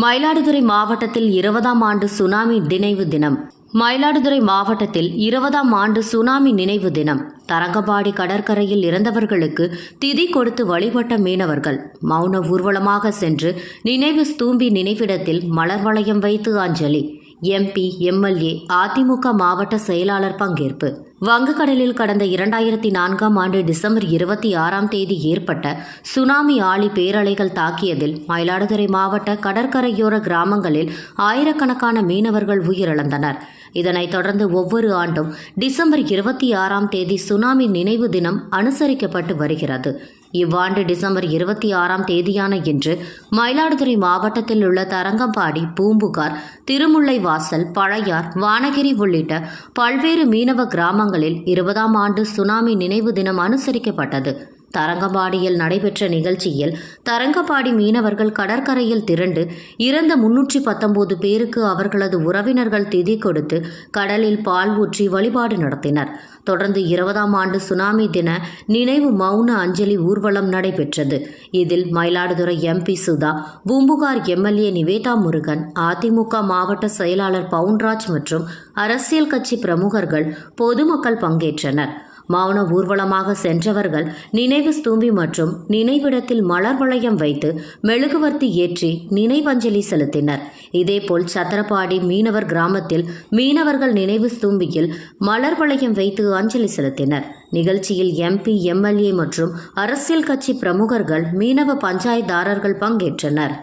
மயிலாடுதுறை மாவட்டத்தில் இருபதாம் ஆண்டு சுனாமி நினைவு தினம். மயிலாடுதுறை மாவட்டத்தில் இருபதாம் ஆண்டு சுனாமி நினைவு தினம். தரங்கம்பாடி கடற்கரையில் இறந்தவர்களுக்கு திதி கொடுத்து வழிபட்ட மீனவர்கள் மௌன ஊர்வலமாக சென்று நினைவு ஸ்தூம்பி நினைவிடத்தில் மலர் வளையம் வைத்து அஞ்சலி. எம்பி எம்எல்ஏ அதிமுக மாவட்ட செயலாளர் பங்கேற்பு. வங்கக்கடலில் கடந்த இரண்டாயிரத்தி நான்காம் ஆண்டு டிசம்பர் இருபத்தி ஆறாம் தேதி ஏற்பட்ட சுனாமி ஆழி பேரலைகள் தாக்கியதில் மயிலாடுதுறை மாவட்ட கடற்கரையோர கிராமங்களில் ஆயிரக்கணக்கான மீனவர்கள் உயிரிழந்தனர். இதனைத் தொடர்ந்து ஒவ்வொரு ஆண்டும் டிசம்பர் இருபத்தி ஆறாம் தேதி சுனாமி நினைவு தினம் அனுசரிக்கப்பட்டு வருகிறது. இவ்வாண்டு டிசம்பர் இருபத்தி ஆறாம் தேதியான இன்று மயிலாடுதுறை மாவட்டத்தில் உள்ள தரங்கம்பாடி பூம்புகார் திருமுல்லை வாசல் பழையார் வானகிரி உள்ளிட்ட பல்வேறு மீனவ கிராமங்களில் இருபதாம் ஆண்டு சுனாமி நினைவு தினம் அனுசரிக்கப்பட்டது. தரங்கம்பாடியில் நடைபெற்ற நிகழ்ச்சியில் தரங்கம்பாடி மீனவர்கள் கடற்கரையில் திரண்டு இறந்த முன்னூற்றி பத்தொன்பது பேருக்கு அவர்களது உறவினர்கள் திதி கொடுத்து கடலில் பால் ஊற்றி வழிபாடு நடத்தினர். தொடர்ந்து இருபதாம் ஆண்டு சுனாமி தின நினைவு மௌன அஞ்சலி ஊர்வலம் நடைபெற்றது. இதில் மயிலாடுதுறை எம்பி சுதா பூம்புகார் எம்எல்ஏ நிவேதா முருகன் அதிமுக மாவட்ட செயலாளர் பவுன்ராஜ் மற்றும் அரசியல் கட்சி பிரமுகர்கள் பொதுமக்கள் பங்கேற்றனர். மௌன ஊர்வலமாக சென்றவர்கள் நினைவு ஸ்தூம்பி மற்றும் நினைவிடத்தில் மலர் வளையம் வைத்து மெழுகுவர்த்தி ஏற்றி நினைவஞ்சலி செலுத்தினர். இதேபோல் சத்திரப்பாடி மீனவர் கிராமத்தில் மீனவர்கள் நினைவு ஸ்தூம்பியில் மலர் வளையம் வைத்து அஞ்சலி செலுத்தினர். நிகழ்ச்சியில் எம்பி எம்எல்ஏ மற்றும் அரசியல் கட்சி பிரமுகர்கள் மீனவ பஞ்சாயத்தாரர்கள் பங்கேற்றனர்.